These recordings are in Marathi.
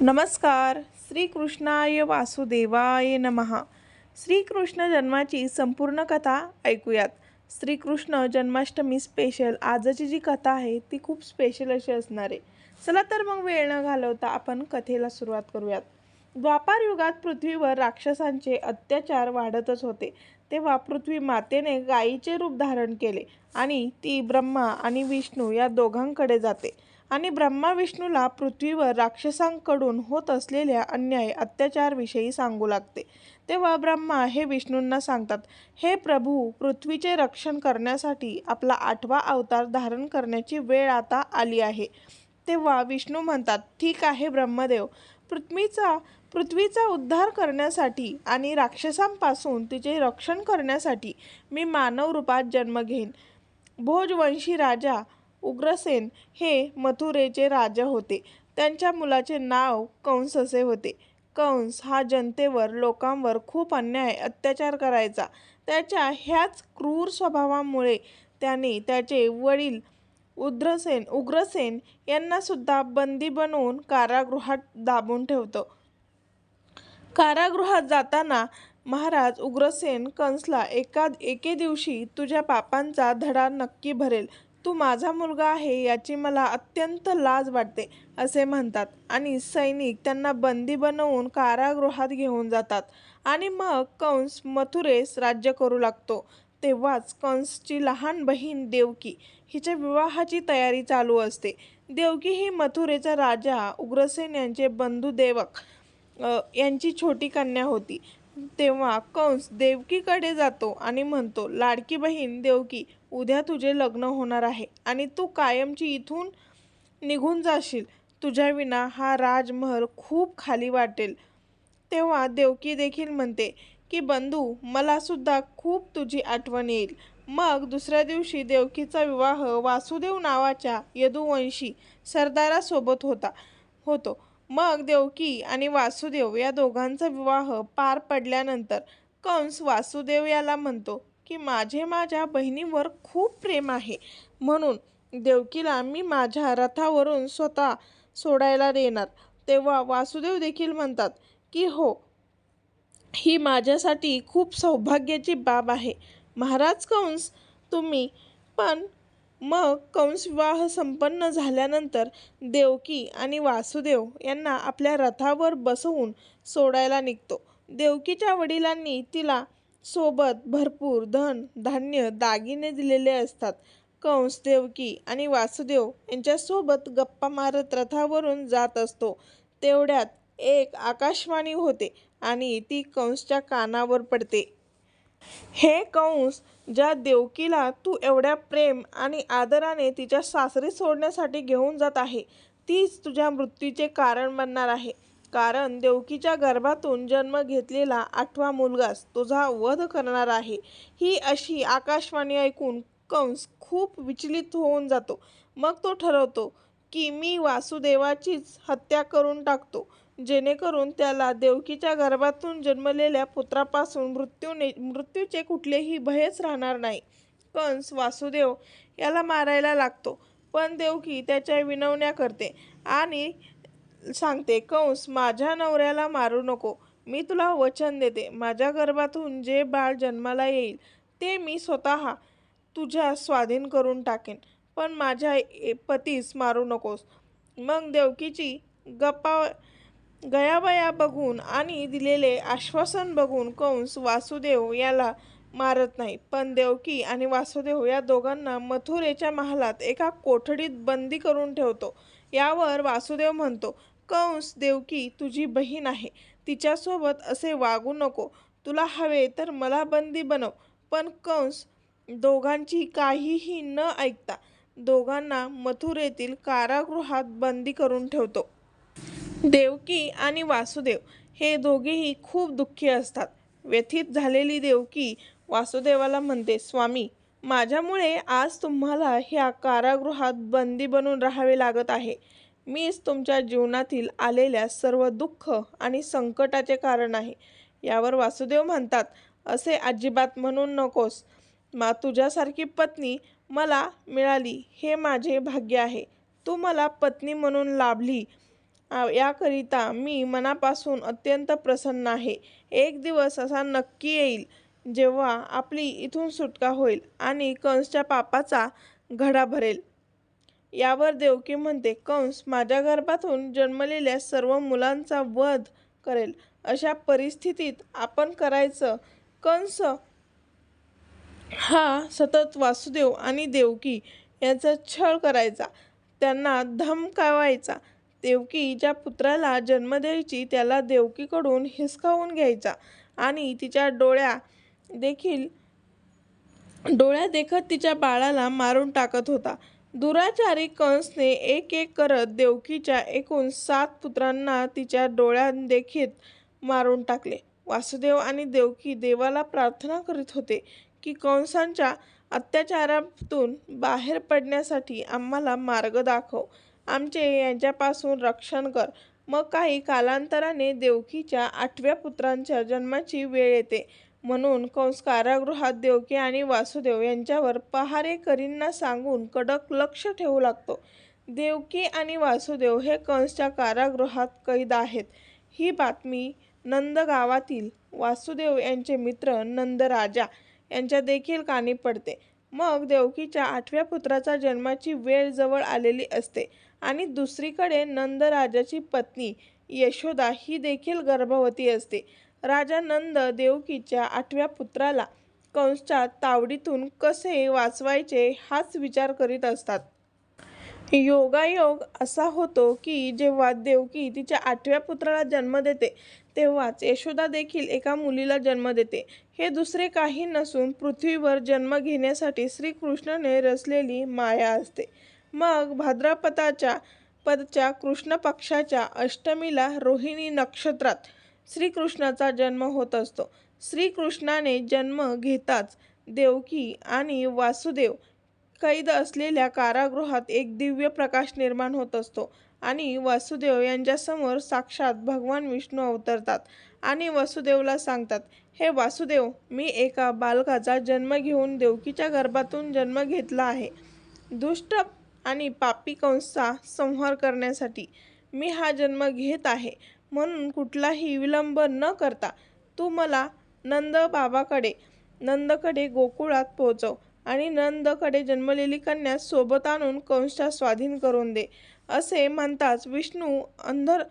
नमस्कार. श्रीकृष्णाय वासुदेवाय नमहा श्रीकृष्ण जन्माची संपूर्ण कथा ऐकूयात. श्रीकृष्ण जन्माष्टमी स्पेशल आजची जी कथा आहे ती खूप स्पेशल अशी असणार आहे. चला तर मग वेळ न घालवता आपण कथेला सुरुवात करूयात. द्वापार युगात पृथ्वीवर राक्षसांचे अत्याचार वाढतच होते. तेव्हा पृथ्वी मातेने गायीचे रूप धारण केले आणि ती ब्रह्मा आणि विष्णू या दोघांकडे जाते. आणि ब्रह्मा विष्णूला पृथ्वीवर राक्षसांकडून होत असलेल्या अन्याय अत्याचारविषयी सांगू लागते. तेव्हा ब्रह्मा हे विष्णूंना सांगतात हे प्रभू पृथ्वीचे रक्षण करण्यासाठी आपला आठवा अवतार धारण करण्याची वेळ आता आली आहे. तेव्हा विष्णू म्हणतात ठीक आहे ब्रह्मदेव पृथ्वीचा पृथ्वीचा उद्धार करण्यासाठी आणि राक्षसांपासून तिचे रक्षण करण्यासाठी मी मानव रूपात जन्म घेईन. भोजवंशी राजा उग्रसेन हे मथुरेचे राजा होते. त्यांच्या मुलाचे नाव कंस असे होते. कंस हा जनतेवर लोकांवर खूप अन्याय अत्याचार करायचा. त्याच्या ह्याच क्रूर स्वभावामुळे त्याने त्याचे वडील उद्रसेन उग्रसेन यांना सुद्धा बंदी बनवून कारागृहात दाबून ठेवतो. कारागृहात जाताना महाराज उग्रसेन कंसला एका एके दिवशी तुझ्या पापांचा धडा नक्की भरेल. तू माझा मुलगा आहे याची मला अत्यंत लाज वाटते असे म्हणतात. आणि सैनिक त्यांना बंदी बनवून कारागृहात घेऊन जातात. आणि मग कंस मथुरेस राज्य करू लागतो. तेव्हाच कंसची लहान बहीण देवकी हिच्या विवाहाची तयारी चालू असते. देवकी ही मथुरेचा राजा उग्रसेन यांचे बंधू देवक यांची छोटी कन्या होती. तेव्हा कंस देवकीकडे जातो आणि म्हणतो लाडकी बहीण देवकी उद्या तुझे लग्न होणार आहे आणि तू कायमची इथून निघून जाशील. तुझ्या विना हा राजमहल खूप खाली वाटेल. तेव्हा देवकी देखील म्हणते की बंधू मला सुद्धा खूप तुझी आठवण येईल. मग दुसऱ्या दिवशी देवकीचा विवाह वासुदेव नावाच्या यदुवंशी सरदारासोबत होता होतो. मग देवकी आणि वासुदेव या दोघांचा विवाह पार पडल्यानंतर कंस वासुदेव याला म्हणतो की माझे माझ्या बहिणीवर खूप प्रेम आहे. म्हणून देवकीला मी माझ्या रथावरून स्वतः सोडायला देणार. तेव्हा वासुदेव देखील म्हणतात की हो ही माझ्यासाठी खूप सौभाग्याची बाब आहे. महाराज कंस तुम्ही पण मग कंस विवाह संपन्न झाल्यानंतर देवकी आणि वासुदेव यांना आपल्या रथावर बसवून सोडायला निघतो. देवकीच्या वडिलांनी तिला सोबत भरपूर धन धान्य दागिने दिलेले असतात. कंस देवकी आणि वासुदेव यांच्यासोबत गप्पा मारत रथावरून जात असतो. तेवढ्यात एक आकाशवाणी होते आणि ती कंसच्या कानावर पडते. हे कंस ज्या देवकीला तू एवढ्या प्रेम आणि आदराने तिच्या सासरी सोडण्यासाठी घेऊन जात आहे तीच तुझ्या मृत्यूचे कारण बनणार आहे. कारण देवकीच्या गर्भातून जन्म घेतलेला आठवा मुलगाच तुझा वध करणार आहे. ही अशी आकाशवाणी ऐकून कंस खूप विचलित होऊन जातो. मग तो ठरवतो की मी वासुदेवाचीच हत्या करून टाकतो. जेणेकरून त्याला देवकीच्या गर्भातून जन्मलेल्या पुत्रापासून मृत्यूने मृत्यूचे कुठलेही भयच राहणार नाही. कंस वासुदेव याला मारायला लागतो. पण देवकी त्याच्या विनवण्या करते आणि सांगते कंस माझ्या नवऱ्याला मारू नको. मी तुला वचन देते. माझ्या गर्भातून जे बाळ जन्माला येईल ते मी स्वतः तुझ्या स्वाधीन करून टाकेन. पण माझ्या ए- पतीस मारू नकोस. मग देवकीची गप्पा गयाबया बघून आणि दिलेले आश्वासन बघून कंस वासुदेव याला मारत नाही. पण देवकी आणि वासुदेव या दोघांना मथुरेच्या महालात एका कोठडीत बंदी करून ठेवतो. यावर वासुदेव म्हणतो कंस देवकी तुझी बहीण आहे. तिच्यासोबत असे वागू नको. तुला हवे तर मला बंदी बनव. पण कंस दोघांची काहीही न ऐकता दोघांना मथुरेतील कारागृहात बंदी करून ठेवतो. देवकी आणि वासुदेव हे दोघेही खूप दुःखी असतात. व्यथित झालेली देवकी वासुदेवाला म्हणते स्वामी माझ्यामुळे आज तुम्हाला ह्या कारागृहात बंदी बनून राहावे लागत आहे. मीच तुमच्या जीवनातील आलेल्या सर्व दुःख आणि संकटाचे कारण आहे. यावर वासुदेव म्हणतात असे अजिबात म्हणून नकोस. मा तुझ्यासारखी पत्नी मला मिळाली हे माझे भाग्य आहे. तू मला पत्नी म्हणून लाभली. याकरिता मी मनापासून अत्यंत प्रसन्न आहे. एक दिवस असा नक्की येईल. जेव्हा आपली इथून सुटका होईल आणि कंसच्या पापाचा घडा भरेल. यावर देवकी म्हणते कंस माझ्या गर्भातून जन्मलेल्या सर्व मुलांचा वध करेल. अशा परिस्थितीत आपण करायचं कंस हा सतत वासुदेव आणि देवकी यांचा छळ करायचा. त्यांना धमकावायचा. देवकी ज्या पुत्राला जन्म द्यायची त्याला देवकीकडून हिसकावून घ्यायचा आणि तिच्या डोळ्या देखील डोळ्या देखत तिच्या बाळाला मारून टाकत होता. दुराचारी कंसने एक एक करत देवकीच्या एकूण सात पुत्रांना तिच्या डोळ्यांदेखील मारून टाकले. वासुदेव आणि देवकी देवाला प्रार्थना करीत होते की कंसांच्या अत्याचारातून बाहेर पडण्यासाठी आम्हाला मार्ग दाखव. आमचे यांच्यापासून रक्षण कर. मग काही कालांतराने देवकीच्या आठव्या पुत्रांच्या जन्माची वेळ येते. म्हणून कंस कारागृहात देवकी आणि वासुदेव यांच्यावर पहारेकरींना सांगून कडक लक्ष ठेवू लागतो. देवकी आणि वासुदेव हे कंसच्या कारागृहात कैद आहेत. ही बातमी नंद गावातील वासुदेव यांचे मित्र नंदराजा यांच्या देखील कानी पडते. मग देवकीच्या आठव्या पुत्राचा जन्माची वेळ जवळ आलेली असते आणि दुसरीकडे नंदराजाची पत्नी यशोदा ही देखील गर्भवती असते. राजा नंद देवकीच्या आठव्या पुत्राला कंसच्या तावडीतून कसे वाचवायचे हाच विचार करीत असतात. योगायोग असा होतो की जेव्हा देवकी तिच्या आठव्या पुत्राला जन्म देते तेव्हाच यशोदा देखील एका मुलीला जन्म देते. हे दुसरे काही नसून पृथ्वीवर जन्म घेण्यासाठी श्रीकृष्णाने रचलेली माया असते. मग भाद्रपदाच्या पदच्या कृष्ण पक्षाच्या अष्टमीला रोहिणी नक्षत्रात श्रीकृष्णाचा जन्म होत असतो. श्रीकृष्णाने जन्म घेताच देवकी आणि वासुदेव कैद असलेल्या कारागृहात एक दिव्य प्रकाश निर्माण होत असतो आणि वासुदेव यांच्यासमोर साक्षात भगवान विष्णू अवतरतात आणि वसुदेवला सांगतात हे वासुदेव मी एका बालकाचा जन्म घेऊन देवकीच्या गर्भातून जन्म घेतला आहे. दुष्ट आणि पापी कंसचा संहार करण्यासाठी मी हा जन्म घेत आहे. म्हणून कुठलाही विलंब न करता तू मला नंद बाबाकडे नंदकडे गोकुळात पोहोचव आणि नंदकडे जन्मलेली कन्या सोबत आणून कंसच्या स्वाधीन करून दे असे म्हणताच विष्णू अंधर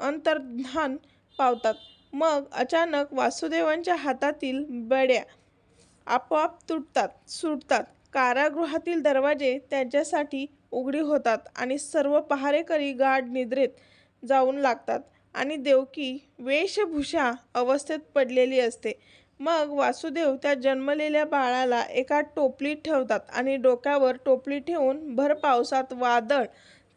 अंतर्धान पावतात. मग अचानक वासुदेवांच्या हातातील बड्या आपोआप तुटतात सुटतात. कारागृहातील दरवाजे त्यांच्यासाठी उघडी होतात आणि सर्व पहारेकरी गाढ निद्रेत जाऊन लागतात. आणि देवकी वेशभूषा अवस्थेत पडलेली असते. मग वासुदेव त्या जन्मलेल्या बाळाला एका टोपलीत ठेवतात आणि डोक्यावर टोपली ठेवून भर पावसात वादळ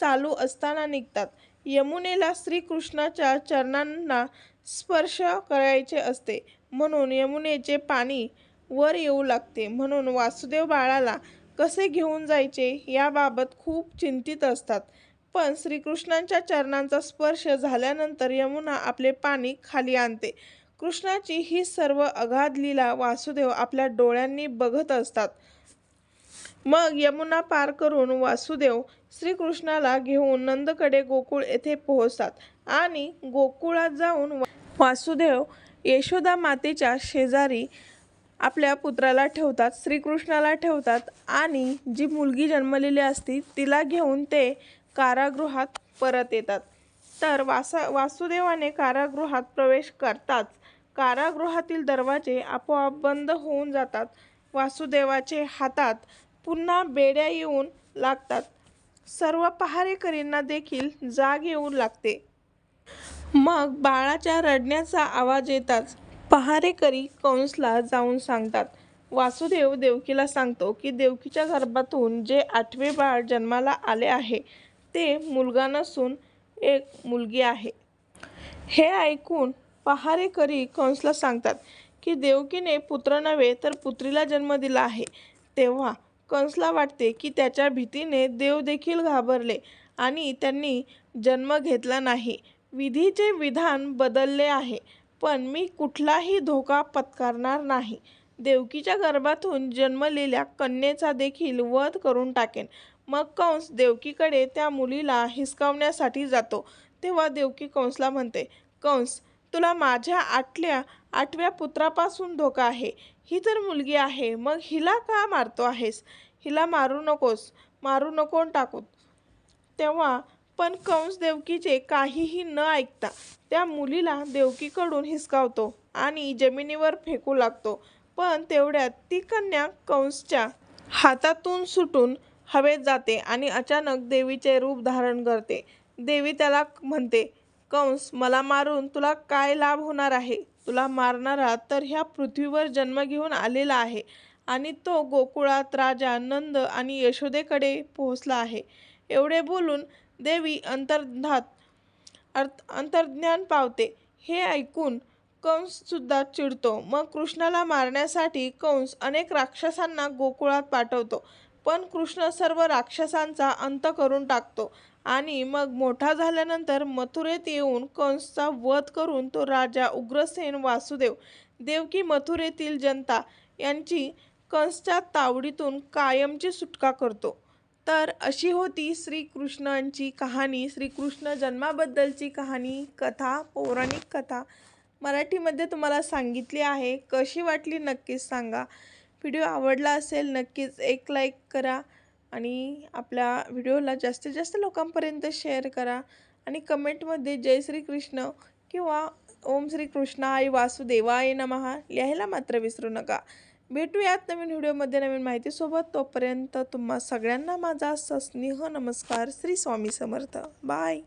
चालू असताना निघतात. यमुनेला श्रीकृष्णाच्या चरणांना स्पर्श करायचे असते. म्हणून यमुनेचे पाणी वर येऊ लागते. म्हणून वासुदेव बाळाला कसे घेऊन जायचे याबाबत खूप चिंतित असतात. पण श्रीकृष्णांच्या चरणांचा स्पर्श झाल्यानंतर यमुना आपले पाणी खाली आणते. कृष्णाची ही सर्व अगाध लीला वासुदेव आपल्या डोळ्यांनी बघत असतात. मग यमुना पार करून वासुदेव श्रीकृष्णाला घेऊन नंदकडे गोकुळ येथे पोहोचतात आणि गोकुळात जाऊन वासुदेव यशोदा मातेच्या शेजारी आपल्या पुत्राला ठेवतात श्रीकृष्णाला ठेवतात आणि जी मुलगी जन्मलेली असती तिला घेऊन ते कारागृहात परत येतात. तर वासा वासुदेवाने कारागृहात प्रवेश करताच कारागृहातील दरवाजे आपोआप बंद होऊन जातात. वासुदेवाचे हातात पुन्हा बेड्या येऊन लागतात. सर्व पहारेकरींना देखील जाग येऊ लागते. मग बाळाच्या रडण्याचा आवाज येताच पहारेकरी कंसला जाऊन सांगतात. वासुदेव देवकीला सांगतो की देवकीच्या गर्भातून जे आठवे बाळ जन्माला आले आहे ते मुलगा नसून एक मुलगी आहे. हे ऐकून पहारेकरी कंसला सांगतात की देवकीने पुत्र नव्हे तर पुत्रीला जन्म दिला आहे. तेव्हा कंसला वाटते की त्याच्या भीतीने देव देखील घाबरले आणि त्यांनी जन्म घेतला नाही. विधीचे विधान बदलले आहे पण मी कुठलाही धोका पत्करणार नाही. देवकीच्या गर्भातून जन्मलेल्या कन्येचा देखील वध करून टाकेन. मग कंस देवकीकडे त्या मुलीला हिसकावण्यासाठी जातो. तेव्हा देवकी कंसला म्हणते कंस तुला माझ्या आठल्या आठव्या पुत्रापासून धोका आहे. ही तर मुलगी आहे. मग हिला का मारतो आहेस? हिला मारू नकोस. मारू नको टाकू तेव्हा पण कंस देवकीचे काहीही न ऐकता त्या मुलीला देवकीकडून हिसकावतो आणि जमिनीवर फेकू लागतो. पण तेवढ्यात ती कन्या कंसच्या हातातून सुटून हवेत जाते आणि अचानक देवीचे रूप धारण करते. देवी त्याला म्हणते कंस मला मारून तुला काय लाभ होणार आहे? तुला मारणारा तर ह्या पृथ्वीवर जन्म घेऊन आलेला आहे आणि तो गोकुळात राजा नंद आणि यशोदेकडे पोहोचला आहे. एवढे बोलून देवी अंतर्धात अर्थ अंतर्ज्ञान पावते. हे ऐकून कंस सुद्धा चिडतो. मग कृष्णाला मारण्यासाठी कंस अनेक राक्षसांना गोकुळात पाठवतो. पण कृष्ण सर्व राक्षसांचा अंत करून टाकतो. आणि मग मोठा झाल्यानंतर मथुरेत येऊन कंसचा वध करून तो राजा उग्रसेन वासुदेव देवकी मथुरेतील जनता यांची कंसच्या तावडीतून कायमची सुटका करतो. तर अशी होती श्रीकृष्णांची कहाणी. श्रीकृष्ण जन्माबद्दलची कहाणी कथा पौराणिक कथा. मराठीमध्ये तुम्हाला सांगितली आहे. कशी वाटली नक्कीच सांगा. व्हिडिओ आवडला असेल नक्कीच एक लाईक करा आणि आपल्या व्हिडिओला जास्तीत जास्त लोकांपर्यंत शेअर करा आणि कमेंटमध्ये जय श्रीकृष्ण किंवा ओम श्री कृष्ण आई वासुदेवाय नमहा लिहायला मात्र विसरू नका. भेटूयात नवीन व्हिडिओमध्ये नवीन माहितीसोबत. तोपर्यंत तुम्हा सगळ्यांना माझा सस्नेह नमस्कार. श्री स्वामी समर्थ. बाय.